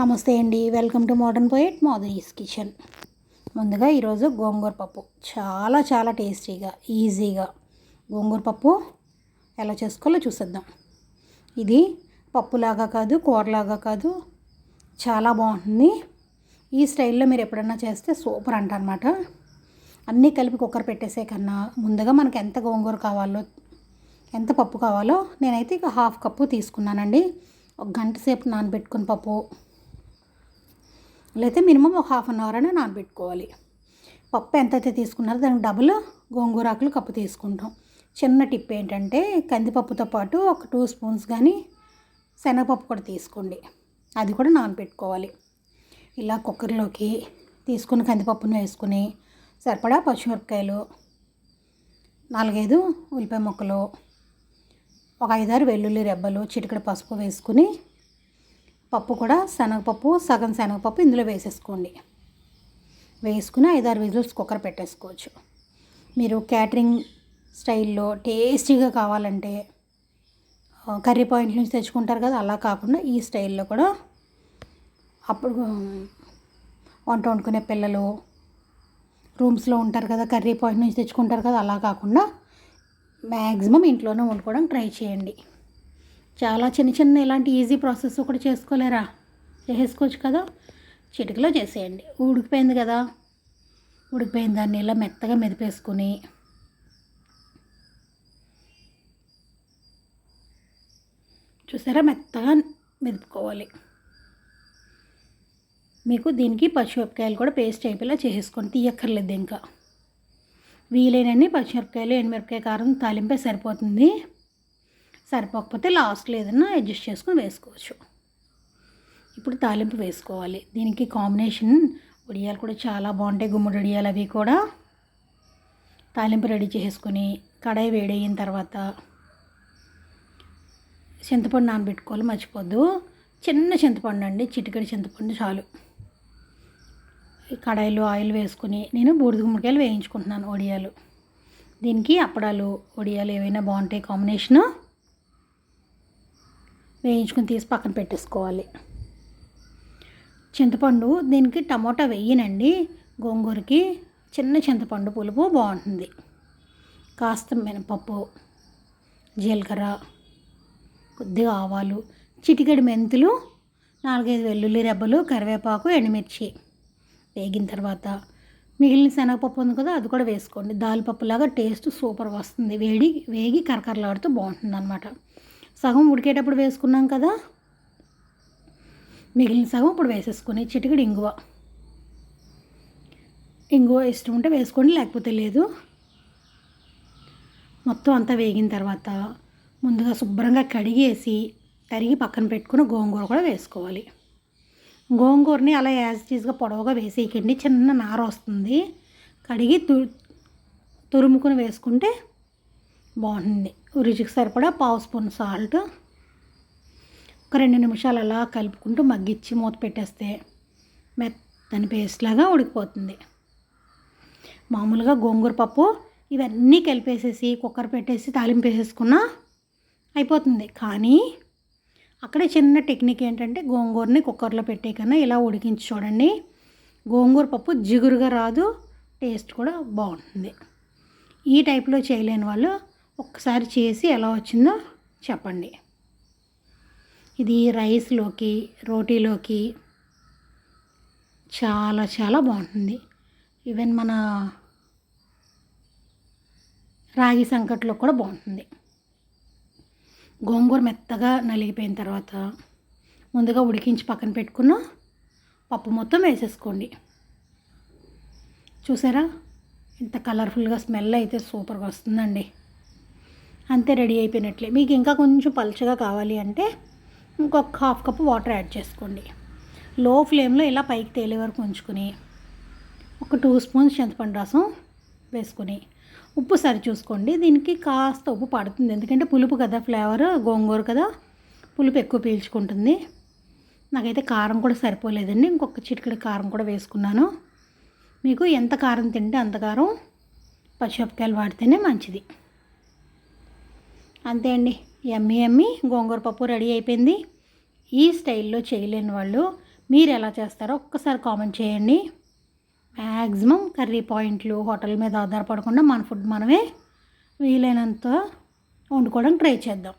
నమస్తే అండి. Welcome to Modern Poet Madhuri's Kitchen. ముందుగా ఈరోజు గోంగూర పప్పు. చాలా చాలా టేస్టీగా ఈజీగా గోంగూర పప్పు ఎలా చేసుకోవాలో చూసేద్దాం. ఇది పప్పులాగా కాదు కూరలాగా కాదు చాలా బాగుంటుంది. ఈ స్టైల్లో మీరు ఎప్పుడన్నా చేస్తే సూపర్ అంట అనమాట అన్నీ కలిపి కుక్కర్ పెట్టేసే కన్నా ముందుగా మనకు ఎంత గోంగూర కావాలో ఎంత పప్పు కావాలో నేనైతే ఇక హాఫ్ కప్పు తీసుకున్నానండి. ఒక గంట సేపు నానబెట్టుకుని పప్పు లేకపోతే మినిమం ఒక హాఫ్ అన్ అవర్ అయినా నానబెట్టుకోవాలి. పప్పు ఎంతైతే తీసుకున్నారో దానికి డబుల్ గోంగూర ఆకులు కప్పు తీసుకుంటాం. చిన్న టిప్ ఏంటంటే కందిపప్పుతో పాటు ఒక టూ స్పూన్స్ కానీ శనగపప్పు కూడా తీసుకోండి. అది కూడా నానబెట్టుకోవాలి. ఇలా కుక్కర్లోకి తీసుకుని కందిపప్పును వేసుకుని సరిపడా పచ్చిమిరపకాయలు నాలుగైదు ఉల్లిపాయ ముక్కలు ఒక ఐదారు వెల్లుల్లి రెబ్బలు చిటికడ పసుపు వేసుకుని పప్పు కూడా శనగపప్పు సగం శనగపప్పు ఇందులో వేసేసుకోండి. వేసుకుని ఐదారు విజిల్స్ కుక్కర్ పెట్టేసుకోవచ్చు. మీరు క్యాటరింగ్ స్టైల్లో టేస్టీగా కావాలంటే కర్రీ పాయింట్ నుంచి తెచ్చుకుంటారు కదా అలా కాకుండా ఈ స్టైల్లో కూడా అప్పుడు వంట వండుకునే పిల్లలు రూమ్స్లో ఉంటారు కదా కర్రీ పాయింట్ నుంచి తెచ్చుకుంటారు కదా అలా కాకుండా మ్యాక్సిమం ఇంట్లోనే వండుకోవడం ట్రై చేయండి. చాలా చిన్న చిన్న ఇలాంటి ఈజీ ప్రాసెస్ ఒకటి చేసుకోలేరా? చేసేసుకోవచ్చు కదా? చిటికలో చేసేయండి. ఉడికిపోయింది కదా? ఉడికిపోయిన దాన్ని ఇలా మెత్తగా మెదిపేసుకుని చూసారా? మెత్తగా మెదుపుకోవాలి. మీకు దీనికి పచ్చిమిరపకాయలు కూడా పేస్ట్ అయిపోయేలా చేసేసుకొని తీయక్కర్లేదు ఇంకా. వీలైనన్ని పచ్చిమిరపకాయలు ఎండుమిరపకాయ కారం తాలింపే సరిపోతుంది. సరిపోకపోతే లాస్ట్లో ఏదైనా అడ్జస్ట్ చేసుకుని వేసుకోవచ్చు. ఇప్పుడు తాలింపు వేసుకోవాలి. దీనికి కాంబినేషన్ వడియాలు కూడా చాలా బాగుంటాయి. గుమ్మడి వడియాలు అవి కూడా. తాలింపు రెడీ చేసుకొని కడాయి వేడయిన తర్వాత చింతపండు నానబెట్టుకోవాలి. మర్చిపోద్దు. చిన్న చింతపండు అండి. చిటికడి చింతపండు చాలు. కడాయిలో ఆయిల్ వేసుకుని నేను బూడిద గుమ్మడికాయలు వేయించుకుంటున్నాను వడియాలు. దీనికి అప్పడాలు వడియాలు ఏవైనా బాగుంటాయి. కాంబినేషను వేయించుకుని తీసి పక్కన పెట్టేసుకోవాలి. చింతపండు దీనికి టమోటా వేయనండి. గోంగూరకి చిన్న చింతపండు పులుపు బాగుంటుంది. కాస్త మినపప్పు జీలకర్ర కొద్దిగా ఆవాలు చిటికెడు మెంతులు నాలుగైదు వెల్లుల్లి రెబ్బలు కరివేపాకు ఎండుమిర్చి వేగిన తర్వాత మిగిలిన శనగపప్పు ఉంది కదా అది కూడా వేసుకోండి. దాల్పప్పులాగా టేస్ట్ సూపర్ వస్తుంది. వేడి వేగి కరకరలాడుతూ బాగుంటుంది అనమాట సగం ఉడికేటప్పుడు వేసుకున్నాం కదా. మిగిలిన సగం ఇప్పుడు వేసేసుకుని చిటికడి ఇంగువ. ఇంగువ ఇష్టం ఉంటే వేసుకోండి లేకపోతే లేదు. మొత్తం అంతా వేగిన తర్వాత ముందుగా శుభ్రంగా కడిగేసి తరిగి పక్కన పెట్టుకుని గోంగూర కూడా వేసుకోవాలి. గోంగూరని అలా యాజ్ టీజ్గా పొడవుగా వేసేయకండి చిన్న నార వస్తుంది. కడిగి తు తురుముకుని వేసుకుంటే బాగుంటుంది. రుచికి సరిపడా పావు స్పూన్ సాల్ట్ ఒక రెండు నిమిషాలు అలా కలుపుకుంటూ మగ్గిచ్చి మూత పెట్టేస్తే మెత్తని పేస్ట్ లాగా ఉడికిపోతుంది. మామూలుగా గోంగూర పప్పు ఇవన్నీ కలిపేసేసి కుక్కర్ పెట్టేసి తాలింపు వేసేసుకున్నా అయిపోతుంది. కానీ అక్కడే చిన్న టెక్నిక్ ఏంటంటే గోంగూరని కుక్కర్లో పెట్టే కన్నా ఇలా ఉడికించి చూడండి. గోంగూర పప్పు జిగురుగా రాదు టేస్ట్ కూడా బాగుంటుంది. ఈ టైప్లో చేయలేని వాళ్ళు ఒక్కసారి చేసి ఎలా వచ్చిందో చెప్పండి. ఇది రైస్లోకి రోటీలోకి చాలా చాలా బాగుంటుంది. ఈవెన్ మన రాగి సంకట్లో కూడా బాగుంటుంది. గోంగూర మెత్తగా నలిగిపోయిన తర్వాత ముందుగా ఉడికించి పక్కన పెట్టుకున్న పప్పు మొత్తం వేసేసుకోండి. చూసారా? ఇంత కలర్ఫుల్గా స్మెల్ అయితే సూపర్గా వస్తుందండి. అంతే రెడీ అయిపోయినట్లే. మీకు ఇంకా కొంచెం పలుచగా కావాలి అంటే ఇంకొక హాఫ్ కప్ వాటర్ యాడ్ చేసుకోండి. లో ఫ్లేమ్లో ఇలా పైకి తేలే వరకు ఉంచుకుని ఒక టూ స్పూన్స్ చింతపండు రసం వేసుకుని ఉప్పు సరి చూసుకోండి. దీనికి కాస్త ఉప్పు పడుతుంది. ఎందుకంటే పులుపు కదా ఫ్లేవర్ గోంగూర కదా పులుపు ఎక్కువ పీల్చుకుంటుంది. నాకైతే కారం కూడా సరిపోలేదండి. ఇంకొక చిటికెడు కారం కూడా వేసుకున్నాను. మీకు ఎంత కారం తింటే అంత కారం పచ్చిమిరపకాయలు వాడితేనే మంచిది. అంతే అండి. ఎమ్మి ఎమ్మి గోంగూర పప్పు రెడీ అయిపోయింది. ఈ స్టైల్లో చేయలేని వాళ్ళు మీరు ఎలా చేస్తారో ఒక్కసారి కామెంట్ చేయండి. మ్యాక్సిమం కర్రీ పాయింట్లు హోటల్ మీద ఆధారపడకుండా మన ఫుడ్ మనమే వీలైనంత వండుకోవడానికి ట్రై చేద్దాం.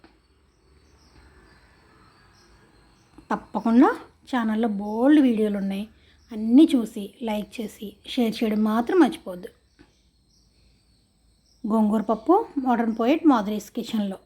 తప్పకుండా ఛానల్లో బోల్డ్ వీడియోలు ఉన్నాయి. అన్నీ చూసి లైక్ చేసి షేర్ చేయడం మాత్రం మర్చిపోద్దు గోంగూర పప్పు మోడర్న్ పోయిట్ మాధురీస్ కిచెన్లో.